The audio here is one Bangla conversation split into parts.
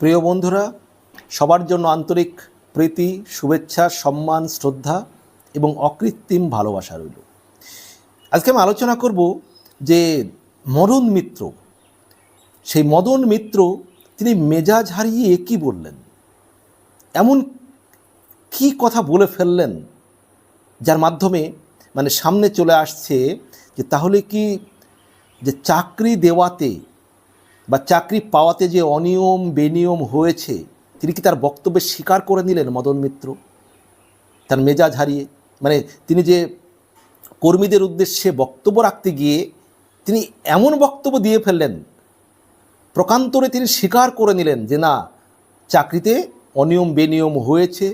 প্রিয় বন্ধুরা, সবার জন্য আন্তরিক প্রীতি, শুভেচ্ছা, সম্মান, শ্রদ্ধা এবং অকৃত্রিম ভালোবাসা রইল। আজকে আমি আলোচনা করব যে মদন মিত্র, সেই মদন মিত্র, তিনি মেজাজ হারিয়ে কি বললেন? এমন কি কথা বলে ফেললেন যার মাধ্যমে মানে সামনে চলে আসছে যে তাহলে কি যে চাকরি দেওয়াতে বা চাকরি পাওয়াতে যে অনিয়ম, বেনিয়ম হয়েছে, তিনি কি তার বক্তব্যে স্বীকার করে নিলেন মদন মিত্র? তার মেজাজ হারিয়ে মানে তিনি যে কর্মীদের উদ্দেশ্যে বক্তব্য রাখতে গিয়ে তিনি এমন বক্তব্য দিয়ে ফেললেন, প্রকান্তরে তিনি স্বীকার করে নিলেন যে না, চাকরিতে অনিয়ম, বেনিয়ম হয়েছে,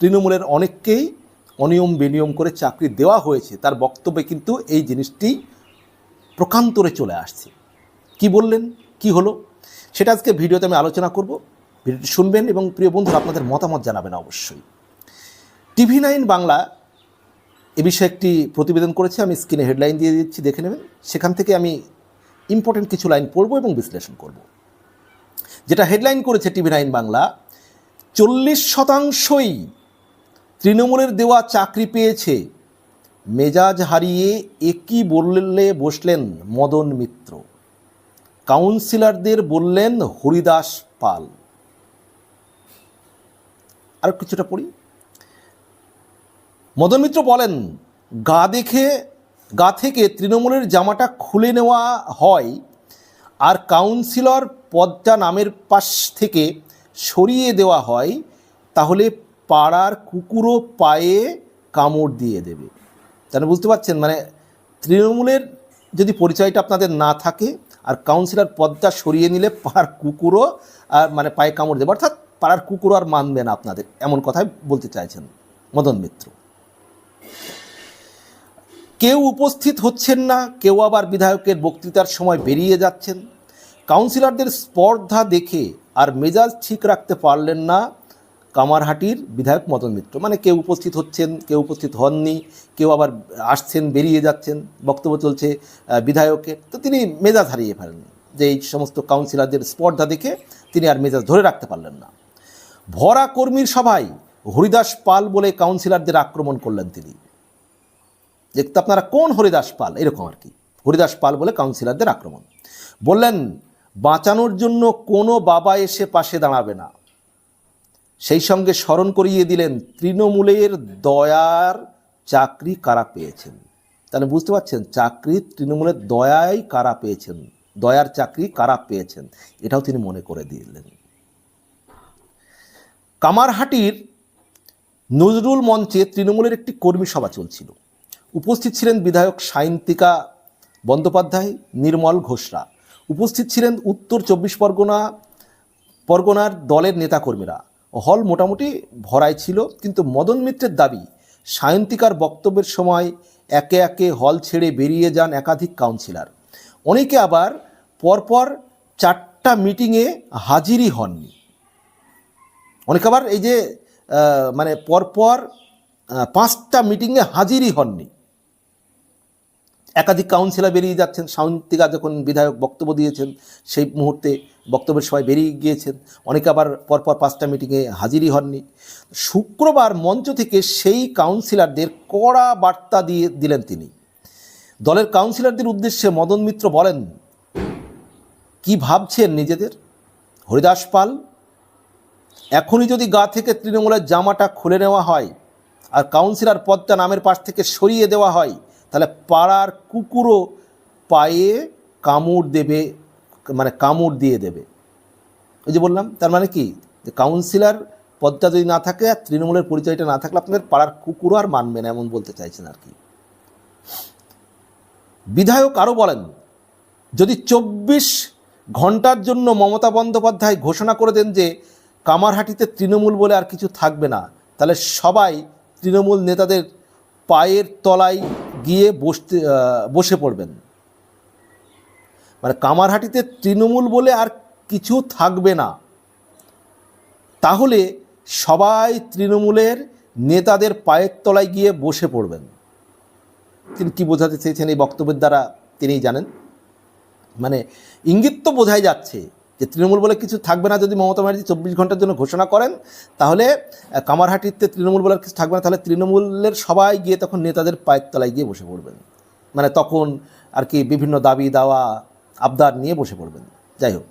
তৃণমূলের অনেককেই অনিয়ম, বেনিয়ম করে চাকরি দেওয়া হয়েছে, তার বক্তব্যে কিন্তু এই জিনিসটি প্রকান্তরে চলে আসছে। কি বললেন? কি হলো, সেটা আজকে ভিডিওতে আমি আলোচনা করব। ভিডিওটি শুনবেন এবং প্রিয় বন্ধুরা, আপনাদের মতামত জানাবেন অবশ্যই। টিভি নাইন বাংলা এ বিষয়ে একটি প্রতিবেদন করেছে, আমি স্ক্রিনে হেডলাইন দিয়ে দিচ্ছি, দেখে নেবেন। সেখান থেকে আমি ইম্পর্টেন্ট কিছু লাইন পড়ব এবং বিশ্লেষণ করব। যেটা হেডলাইন করেছে টিভি নাইন বাংলা, চল্লিশ শতাংশই তৃণমূলের দেওয়া চাকরি পেয়েছে। মেজাজ হারিয়ে একই বললে বসলেন মদন মিত্র? কাউন্সিলরদের বললেন, হরিদাস পাল। আর কিছুটা পড়ি। মদন মিত্র বলেন, গা দেখে, গা থেকে তৃণমূলের জামাটা খুলে নেওয়া হয় আর কাউন্সিলর পদটা নামের পাশ থেকে সরিয়ে দেওয়া হয়, তাহলে পাড়ার কুকুরও পায়ে কামড় দিয়ে দেবে। তাহলে বুঝতে পারছেন মানে তৃণমূলের যদি পরিচয়টা আপনাদের না থাকে কাউন্সিলর পদটা সরিয়ে নিলে পাড়ার কুকুরও আর মানে পায়ে কামড় দেবে। অর্থাৎ পাড়ার কুকুরও আর মানবে না আপনাদের, এমন কথাই বলতে চাইছেন মদন মিত্র। কেউ উপস্থিত হচ্ছেন না, কেউ আবার বিধায়কের বক্তৃতার সময় বেরিয়ে যাচ্ছেন। কাউন্সিলরদের স্পর্ধা দেখে আর মেজাজ ঠিক রাখতে পারলেন না কামারহাটির বিধায়ক মদন মিত্র। মানে কেউ উপস্থিত হচ্ছেন, কেউ উপস্থিত হননি, কেউ আবার আসছেন, বেরিয়ে যাচ্ছেন, বক্তব্য চলছে বিধায়কের। তো তিনি মেজাজ হারিয়ে ফেলেন যে এই সমস্ত কাউন্সিলরদের স্পর্ধা দেখে তিনি আর মেজাজ ধরে রাখতে পারলেন না। ভরা কর্মীর সভায় হরিদাস পাল বলে কাউন্সিলরদের আক্রমণ করলেন তিনি। দেখতে আপনারা কোন হরিদাস পাল? এরকম আর কি। হরিদাস পাল বলে কাউন্সিলরদের আক্রমণ। বললেন, বাঁচানোর জন্য কোনো বাবা এসে পাশে দাঁড়াবে না। সেই সঙ্গে স্মরণ করিয়ে দিলেন, তৃণমূলের দয়ার চাকরি কারা পেয়েছেন? তাহলে বুঝতে পারছেন, চাকরি তৃণমূলের দয়াই কারা পেয়েছেন? দয়ার চাকরি কারা পেয়েছেন? এটাও তিনি মনে করে দিলেন। কামারহাটির নজরুল মঞ্চে তৃণমূলের একটি কর্মী সভা চলছিল। উপস্থিত ছিলেন বিধায়ক সায়ন্তিকা বন্দ্যোপাধ্যায়, নির্মল ঘোষরা। উপস্থিত ছিলেন উত্তর চব্বিশ পরগনা, পরগনার দলের নেতাকর্মীরা। হল মোটামুটি ভরাই ছিল, কিন্তু মদন মিত্রের দাবি, সায়ন্তিকার বক্তব্যের সময় একে একে হল ছেড়ে বেরিয়ে যান একাধিক কাউন্সিলর অনেকে আবার পরপর চারটা মিটিংয়ে হাজিরই হননি। অনেকে আবার এই যে মানে পরপর পাঁচটা মিটিংয়ে হাজিরই হননি। একাধিক কাউন্সিলর বেরিয়ে যাচ্ছেন, সায়ন্তিকা যখন বিধায়ক বক্তব্য দিয়েছেন, সেই মুহূর্তে বক্তব্যের সময় বেরিয়ে গিয়েছেন। অনেকে আবার পরপর পাঁচটা মিটিংয়ে হাজিরই হননি। শুক্রবার মঞ্চ থেকে সেই কাউন্সিলরদের কড়া বার্তা দিয়ে দিলেন তিনি। দলের কাউন্সিলরদের উদ্দেশ্যে মদন মিত্র বলেন, কি ভাবছেন নিজেদের? হরিদাস পাল, এখনই যদি গা থেকে তৃণমূলের জামাটা খুলে নেওয়া হয় আর কাউন্সিলর পদটা নামের পাশ থেকে সরিয়ে দেওয়া হয়, তাহলে পাড়ার কুকুরও পায়ে কামড় দেবে মানে কামড় দিয়ে দেবে। ওই যে বললাম, তার মানে কি? যে কাউন্সিলর পদটা যদি না থাকে আর তৃণমূলের পরিচয়টা না থাকলে আপনাদের পাড়ার কুকুরও আর মানবে না, এমন বলতে চাইছেন আর কি। বিধায়ক আরও বলেন, যদি চব্বিশ ঘণ্টার জন্য মমতা বন্দ্যোপাধ্যায় ঘোষণা করে দেন যে কামারহাটিতে তৃণমূল বলে আর কিছু থাকবে না, তাহলে সবাই তৃণমূল নেতাদের পায়ের তলায় গিয়ে বসতে বসে পড়বেন। মানে কামারহাটিতে তৃণমূল বলে আর কিছু থাকবে না। তাহলে সবাই তৃণমূলের নেতাদের পায়ের তলায় গিয়ে বসে পড়বেন। তিনি কি বোঝাতে চেয়েছেন এই বক্তব্যের দ্বারা তিনিই জানেন। মানে ইঙ্গিত তো বোঝাই যাচ্ছে যে তৃণমূল বলে কিছু থাকবে না, যদি মমতা ব্যানার্জি চব্বিশ ঘণ্টার জন্য ঘোষণা করেন, তাহলে কামারহাটিতে তৃণমূল বলে কিছু থাকবে না, তাহলে তৃণমূলের সবাই গিয়ে তখন নেতাদের পায়ের তলায় গিয়ে বসে পড়বেন। মানে তখন আর কি বিভিন্ন দাবি দাওয়া আবদার নিয়ে বসে পড়বেন। যাই হোক,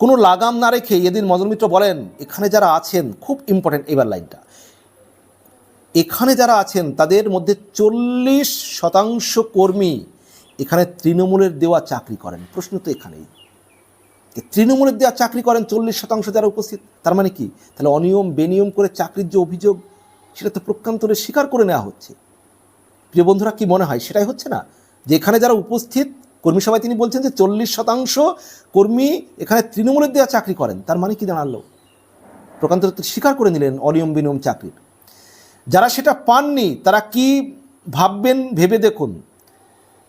কোনো লাগাম না রেখে এদিন মদন মিত্র বলেন, এখানে যারা আছেন, খুব ইম্পর্টেন্ট এবার লাইনটা। এখানে যারা আছেন, তাদের মধ্যে চল্লিশ শতাংশ কর্মী এখানে তৃণমূলের দেওয়া চাকরি করেন। প্রশ্ন তো এখানেই। তৃণমূলের দেওয়া চাকরি করেন, চল্লিশ শতাংশ যারা উপস্থিত, তার মানে কি? তাহলে অনিয়ম বেনিয়ম করে চাকরির যে অভিযোগ, সেটা তো প্রকান্তরে স্বীকার করে নেওয়া হচ্ছে। প্রিয় বন্ধুরা, কি মনে হয়? সেটাই হচ্ছে না? যে এখানে যারা উপস্থিত কর্মী সভায় তিনি বলছেন যে চল্লিশ শতাংশ কর্মী এখানে তৃণমূলের দেওয়া চাকরি করেন। তার মানে কি দাঁড়াল? প্রকান্তরে তো স্বীকার করে নিলেন অনিয়ম বিনিয়ম চাকরির। যারা সেটা পাননি, তারা কি ভাববেন ভেবে দেখুন।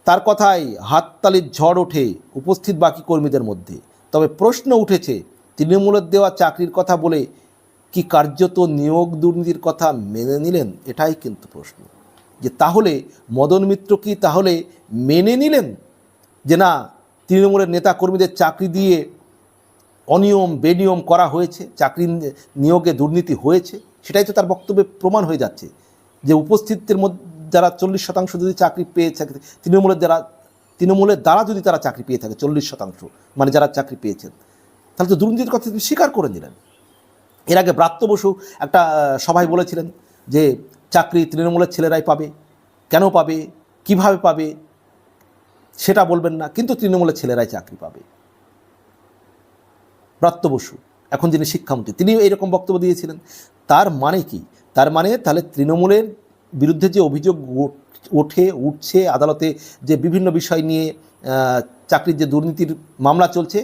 তার কথায় হাততালির ঝড় ওঠে উপস্থিত বাকি কর্মীদের মধ্যে। তবে প্রশ্ন উঠেছে, তৃণমূলের দেওয়া চাকরির কথা বলে কি কার্যত নিয়োগ দুর্নীতির কথা মেনে নিলেন? এটাই কিন্তু প্রশ্ন। যে তাহলে মদন মিত্র কি তাহলে মেনে নিলেন? যে না, তৃণমূলের নেতা কর্মীদের চাকরি দিয়ে অনিয়ম, বেনিয়ম করা হয়েছে, চাকরি নিয়োগে দুর্নীতি হয়েছে, সেটাই তো তার বক্তব্যে প্রমাণ হয়ে যাচ্ছে যে উপস্থিতদের মধ্যে যারা চল্লিশ শতাংশ যদি চাকরি পেয়ে থাকে, তৃণমূলের যারা, তৃণমূলের দ্বারা যদি তারা চাকরি পেয়ে থাকে, চল্লিশ শতাংশ মানে যারা চাকরি পেয়েছেন, তাহলে তো দুর্নীতির কথা তিনি স্বীকার করে নিলেন। এর আগে ব্রাত্য বসু একটা সভায় বলেছিলেন যে চাকরি তৃণমূলের ছেলেরাই পাবে, কেন পাবে, কীভাবে পাবে সেটা বলবেন না, কিন্তু তৃণমূলের ছেলেরাই চাকরি পাবে। ব্রাত্য বসু, এখন যিনি শিক্ষামন্ত্রী, তিনিও এইরকম বক্তব্য দিয়েছিলেন। তার মানে কি? তার মানে তাহলে তৃণমূলের বিরুদ্ধে যে অভিযোগ ওঠে উঠছে, আদালতে যে বিভিন্ন বিষয় নিয়ে চাকরির যে দুর্নীতির মামলা চলছে,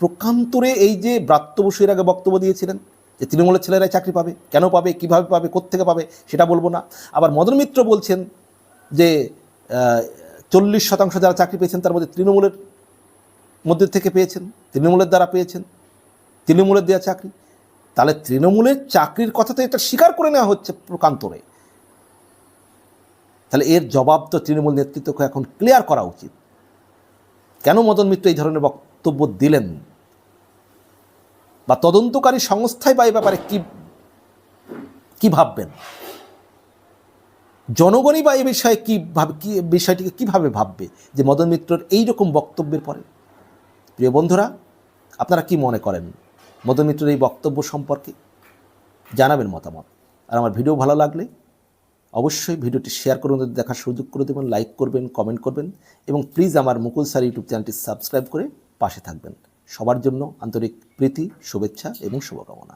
প্রকান্তরে এই যে ব্রাত্য বসু এর আগে বক্তব্য দিয়েছিলেন যে তৃণমূলের ছেলেরাই চাকরি পাবে, কেন পাবে, কীভাবে পাবে, কোত্থেকে পাবে, সেটা বলব না। আবার মদন মিত্র বলছেন যে চল্লিশ শতাংশ যারা চাকরি পেয়েছেন, তার মধ্যে তৃণমূলের মধ্যে থেকে পেয়েছেন, তৃণমূলের দ্বারা পেয়েছেন, তৃণমূলের দেওয়া চাকরি। তাহলে তৃণমূলের চাকরির কথা তো এটা স্বীকার করে নেওয়া হচ্ছে প্রকান্তরে তাহলে এর জবাব তো তৃণমূল নেতৃত্বকে এখন ক্লিয়ার করা উচিত। কেন মদন মিত্র এই ধরনের বক্তব্য দিলেন? বা তদন্তকারী সংস্থায় বা এই ব্যাপারে কি কি ভাববেন? জনগণই বা এই বিষয়ে কী ভাবে, কি বিষয়টিকে কীভাবে ভাববে যে মদন মিত্রর এইরকম বক্তব্যের পরে? প্রিয় বন্ধুরা, আপনারা কি মনে করেন মদন মিত্রের এই বক্তব্য সম্পর্কে? জানাবেন মতামত। আর আমার ভিডিও ভালো লাগলে অবশ্যই ভিডিওটি শেয়ার করুন দেখার সুযোগ করে দেবেন, লাইক করবেন, কমেন্ট করবেন এবং প্লিজ আমার মুকুল স্যার ইউটিউব চ্যানেলটি সাবস্ক্রাইব করে পাশে থাকবেন। সবার জন্য আন্তরিক প্রীতি, শুভেচ্ছা এবং শুভকামনা।